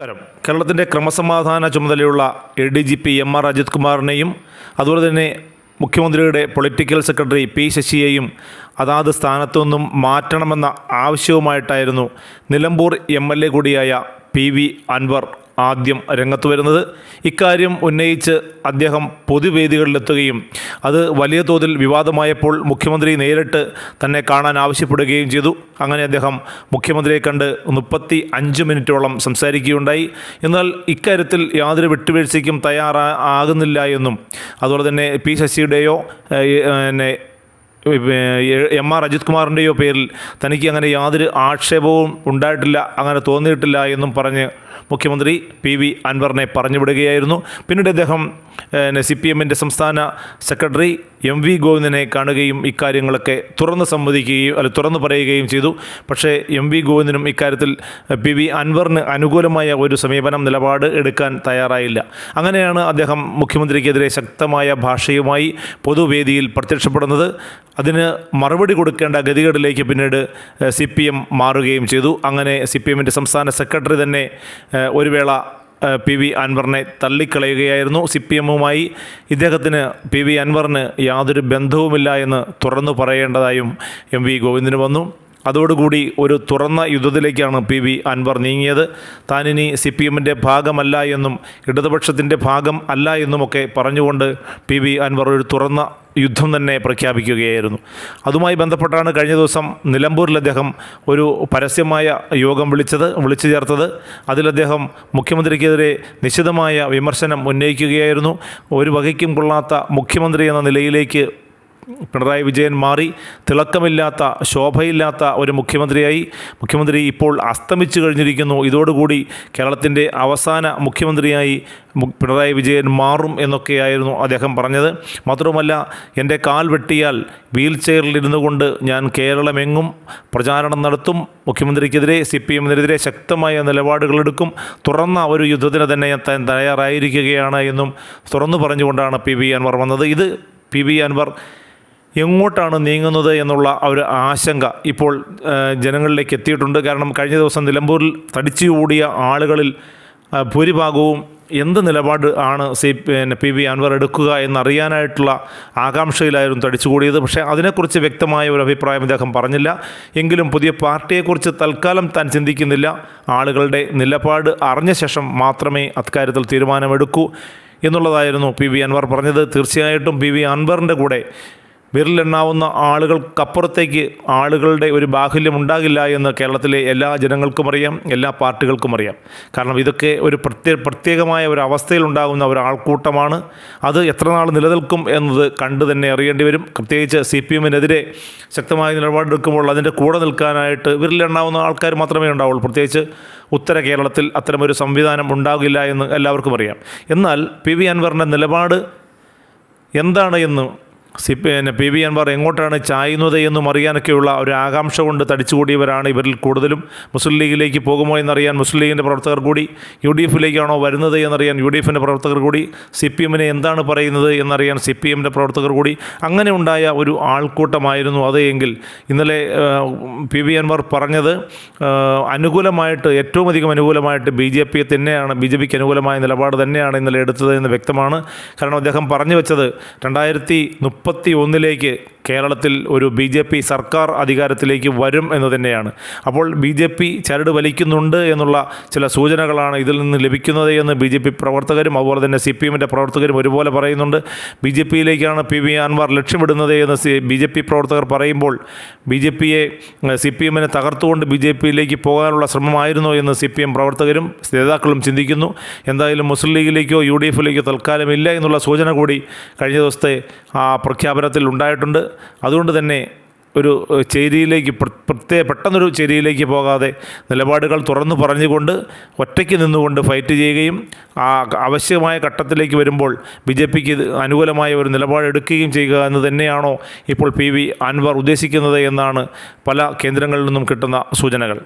നമസ്കാരം. കേരളത്തിന്റെ ക്രമസമാധാന ചുമതലയുള്ള A D G P M R Ajith കുമാറിനെയും അതുപോലെ തന്നെ മുഖ്യമന്ത്രിയുടെ പൊളിറ്റിക്കൽ സെക്രട്ടറി പി ശശിയെയും അതാത് സ്ഥാനത്തു നിന്നും മാറ്റണമെന്ന ആവശ്യവുമായിട്ടായിരുന്നു നിലമ്പൂർ എം എൽ എ കൂടിയായ പി വി അൻവർ ആദ്യം രംഗത്ത് വരുന്നത്. ഇക്കാര്യം ഉന്നയിച്ച് അദ്ദേഹം പൊതുവേദികളിലെത്തുകയും അത് വലിയ തോതിൽ വിവാദമായപ്പോൾ മുഖ്യമന്ത്രി നേരിട്ട് തന്നെ കാണാൻ ആവശ്യപ്പെടുകയും ചെയ്തു. അങ്ങനെ അദ്ദേഹം മുഖ്യമന്ത്രിയെ കണ്ട് മുപ്പത്തി അഞ്ച് മിനിറ്റോളം സംസാരിക്കുകയുണ്ടായി. എന്നാൽ ഇക്കാര്യത്തിൽ യാതൊരു വിട്ടുവീഴ്ചയ്ക്കും തയ്യാറാ ആകുന്നില്ല എന്നും അതുപോലെ തന്നെ പി ശശിയുടെയോ പിന്നെ എം ആർ അജിത് കുമാറിന്റെയോ പേരിൽ തനിക്ക് അങ്ങനെ യാതൊരു ആക്ഷേപവും ഉണ്ടായിട്ടില്ല അങ്ങനെ തോന്നിയിട്ടില്ല എന്നും പറഞ്ഞ് മുഖ്യമന്ത്രി പി വി അൻവറിനെ പറഞ്ഞുവിടുകയായിരുന്നു. പിന്നീട് അദ്ദേഹം സി പി എമ്മിന്റെ സംസ്ഥാന സെക്രട്ടറി എം വി ഗോവിന്ദനെ കാണുകയും ഇക്കാര്യങ്ങളൊക്കെ തുറന്ന് സമ്മതിക്കുകയും അല്ല തുറന്ന് പറയുകയും ചെയ്തു. പക്ഷേ എം വി ഗോവിന്ദനും ഇക്കാര്യത്തിൽ പി വി അൻവറിന് അനുകൂലമായ ഒരു സമീപനം നിലപാട് എടുക്കാൻ തയ്യാറായില്ല. അങ്ങനെയാണ് അദ്ദേഹം മുഖ്യമന്ത്രിക്കെതിരെ ശക്തമായ ഭാഷയുമായി പൊതുവേദിയിൽ പ്രത്യക്ഷപ്പെടുന്നത്. അതിന് മറുപടി കൊടുക്കേണ്ട ഗതികേടിലേക്ക് പിന്നീട് സി പി എം മാറുകയും ചെയ്തു. അങ്ങനെ സി പി എമ്മിന്റെ സംസ്ഥാന സെക്രട്ടറി തന്നെ ഒരു വേള പി വി അൻവറിനെ തള്ളിക്കളയുകയായിരുന്നു. സി പി എമ്മുമായി ഇദ്ദേഹത്തിന് പി വി അൻവറിന് യാതൊരു ബന്ധവുമില്ല എന്ന് തുറന്നു പറയേണ്ടതായും എം വി ഗോവിന്ദന് വന്നു. അതോടുകൂടി ഒരു തുറന്ന യുദ്ധത്തിലേക്കാണ് പി വി അൻവർ നീങ്ങിയത്. താനിനി സി പി എമ്മിന്റെ ഭാഗമല്ല എന്നും ഇടതുപക്ഷത്തിന്റെ ഭാഗം അല്ല എന്നുമൊക്കെ പറഞ്ഞുകൊണ്ട് പി വി അൻവർ ഒരു തുറന്ന യുദ്ധം തന്നെ പ്രഖ്യാപിക്കുകയായിരുന്നു. അതുമായി ബന്ധപ്പെട്ടാണ് കഴിഞ്ഞ ദിവസം നിലമ്പൂരിൽ അദ്ദേഹം ഒരു പരസ്യമായ യോഗം വിളിച്ചത് വിളിച്ചു ചേർത്തത്. അതിൽ അദ്ദേഹം മുഖ്യമന്ത്രിക്കെതിരെ നിശിതമായ വിമർശനം ഉന്നയിക്കുകയായിരുന്നു. ഒരു വകയ്ക്കും കൊള്ളാത്ത മുഖ്യമന്ത്രി എന്ന നിലയിലേക്ക് പിണറായി വിജയൻ മാറി തിളക്കമില്ലാത്ത ശോഭയില്ലാത്ത ഒരു മുഖ്യമന്ത്രിയായി. മുഖ്യമന്ത്രി ഇപ്പോൾ അസ്തമിച്ചു കഴിഞ്ഞിരിക്കുന്നു. ഇതോടുകൂടി കേരളത്തിന്റെ അവസാന മുഖ്യമന്ത്രിയായി പിണറായി വിജയൻ മാറും എന്നൊക്കെയായിരുന്നു അദ്ദേഹം പറഞ്ഞത്. മാത്രവുമല്ല എന്റെ കാൽ വെട്ടിയാൽ വീൽ ചെയറിൽ ഇരുന്നു കൊണ്ട് ഞാൻ കേരളമെങ്ങും പ്രചാരണം നടത്തും. മുഖ്യമന്ത്രിക്കെതിരെ സി പി എമ്മിനെതിരെ ശക്തമായ നിലപാടുകളെടുക്കും തുറന്ന ഒരു യുദ്ധത്തിന് തന്നെ താൻ തയ്യാറായിരിക്കുകയാണ് എന്നും തുറന്നു പറഞ്ഞുകൊണ്ടാണ് പി വി അൻവർ വന്നത്. ഇത് പി വി അൻവർ എങ്ങോട്ടാണ് നീങ്ങുന്നത് എന്നുള്ള ഒരു ആശങ്ക ഇപ്പോൾ ജനങ്ങളിലേക്ക് എത്തിയിട്ടുണ്ട്. കാരണം കഴിഞ്ഞ ദിവസം നിലമ്പൂരിൽ തടിച്ചു കൂടിയ ആളുകളിൽ ഭൂരിഭാഗവും എന്ത് നിലപാട് ആണ് സി പിന്നെ പി വി അൻവർ എടുക്കുക എന്നറിയാനായിട്ടുള്ള ആകാംക്ഷയിലായിരുന്നു തടിച്ചുകൂടിയത് പക്ഷേ അതിനെക്കുറിച്ച് വ്യക്തമായ ഒരു അഭിപ്രായം അദ്ദേഹം പറഞ്ഞില്ല. എങ്കിലും പുതിയ പാർട്ടിയെക്കുറിച്ച് തൽക്കാലം താൻ ചിന്തിക്കുന്നില്ല. ആളുകളുടെ നിലപാട് അറിഞ്ഞ ശേഷം മാത്രമേ അക്കാര്യത്തിൽ തീരുമാനമെടുക്കൂ എന്നുള്ളതായിരുന്നു പി വി അൻവർ പറഞ്ഞത്. തീർച്ചയായിട്ടും പി വി അൻവറിന്റെ കൂടെ വിരലെണ്ണാവുന്ന ആളുകൾക്കപ്പുറത്തേക്ക് ആളുകളുടെ ഒരു ബാഹുല്യം ഉണ്ടാകില്ല എന്ന് കേരളത്തിലെ എല്ലാ ജനങ്ങൾക്കും അറിയാം എല്ലാ പാർട്ടികൾക്കും അറിയാം. കാരണം ഇതൊക്കെ ഒരു പ്രത്യേക പ്രത്യേകമായ ഒരു അവസ്ഥയിൽ ഉണ്ടാകുന്ന ഒരു ആൾക്കൂട്ടമാണ് അത് എത്ര നാൾ നിലനിൽക്കും എന്നത് കണ്ടു തന്നെ അറിയേണ്ടി വരും. പ്രത്യേകിച്ച് സി പി എമ്മിനെതിരെ ശക്തമായ നിലപാടെടുക്കുമ്പോൾ അതിന്റെ കൂടെ നിൽക്കാനായിട്ട് വിരലെണ്ണാവുന്ന ആൾക്കാർ മാത്രമേ ഉണ്ടാവുള്ളൂ. പ്രത്യേകിച്ച് ഉത്തര കേരളത്തിൽ അത്തരമൊരു സംവിധാനം ഉണ്ടാകില്ല എന്ന് എല്ലാവർക്കും അറിയാം. എന്നാൽ പി വി അൻവറിന്റെ നിലപാട് എന്താണ് എന്ന് സി പി പിന്നെ പി വി അൻവർ എങ്ങോട്ടാണ് ചായുന്നത് എന്നും അറിയാനൊക്കെയുള്ള ഒരു ആകാംക്ഷ കൊണ്ട് തടിച്ചുകൂടിയവരാണ് ഇവരിൽ കൂടുതലും. മുസ്ലിം ലീഗിലേക്ക് പോകുമോ എന്നറിയാൻ മുസ്ലിം ലീഗിന്റെ പ്രവർത്തകർ കൂടി യു ഡി എഫിലേക്കാണോ വരുന്നത് എന്നറിയാൻ യു ഡി എഫിന്റെ പ്രവർത്തകർ കൂടി സി പി എമ്മിനെ എന്താണ് പറയുന്നത് എന്നറിയാൻ സി പി എമ്മിന്റെ പ്രവർത്തകർ കൂടി. അങ്ങനെ ഉണ്ടായ ഒരു ആൾക്കൂട്ടമായിരുന്നു അത് എങ്കിൽ ഇന്നലെ പി വി അൻവർ പറഞ്ഞത് അനുകൂലമായിട്ട് ഏറ്റവും അധികം അനുകൂലമായിട്ട് ബി ജെ പിയെ തന്നെയാണ് ബി ജെ പിക്ക് അനുകൂലമായ നിലപാട് തന്നെയാണ് ഇന്നലെ എടുത്തത് എന്ന് വ്യക്തമാണ്. കാരണം അദ്ദേഹം പറഞ്ഞു വെച്ചത് രണ്ടായിരത്തി മുപ്പത്തി ഒന്നിലേക്ക് കേരളത്തിൽ ഒരു ബി ജെ പി സർക്കാർ അധികാരത്തിലേക്ക് വരും എന്ന് തന്നെയാണ്. അപ്പോൾ ബി ജെ പി ചരട് വലിക്കുന്നുണ്ട് എന്നുള്ള ചില സൂചനകളാണ് ഇതിൽ നിന്ന് ലഭിക്കുന്നത് എന്ന് ബി ജെ പി പ്രവർത്തകരും അതുപോലെ തന്നെ സി പി എമ്മിന്റെ പ്രവർത്തകരും ഒരുപോലെ പറയുന്നുണ്ട്. ബി ജെ പിയിലേക്കാണ് പി വി അൻവർ ലക്ഷ്യമിടുന്നത് എന്ന് ബി ജെ പി പ്രവർത്തകർ പറയുമ്പോൾ ബി ജെ പിയെ സി പി എമ്മിനെ തകർത്തുകൊണ്ട് ബി ജെ പിയിലേക്ക് പോകാനുള്ള ശ്രമമായിരുന്നോ എന്ന് സി പി എം പ്രവർത്തകരും നേതാക്കളും ചിന്തിക്കുന്നു. എന്തായാലും മുസ്ലിം ലീഗിലേക്കോ യു ഡി എഫിലേക്കോ തൽക്കാലം ഇല്ല എന്നുള്ള സൂചന കൂടി കഴിഞ്ഞ ദിവസത്തെ ആ പ്രഖ്യാപനത്തിൽ ഉണ്ടായിട്ടുണ്ട്. അതുകൊണ്ട് തന്നെ ഒരു ചേരിയിലേക്ക് പ്ര- പ്രത്യേക പെട്ടെന്നൊരു ചേരിയിലേക്ക് പോകാതെ നിലപാടുകൾ തുറന്നു പറഞ്ഞുകൊണ്ട് ഒറ്റയ്ക്ക് നിന്നുകൊണ്ട് ഫൈറ്റ് ചെയ്യുകയും ആ ആവശ്യമായ ഘട്ടത്തിലേക്ക് വരുമ്പോൾ ബി ജെ പിക്ക് അനുകൂലമായ ഒരു നിലപാടെടുക്കുകയും ചെയ്യുക എന്ന് തന്നെയാണോ ഇപ്പോൾ പി വി അൻവർ ഉദ്ദേശിക്കുന്നത് എന്നാണ് പല കേന്ദ്രങ്ങളിൽ നിന്നും കിട്ടുന്ന സൂചനകൾ.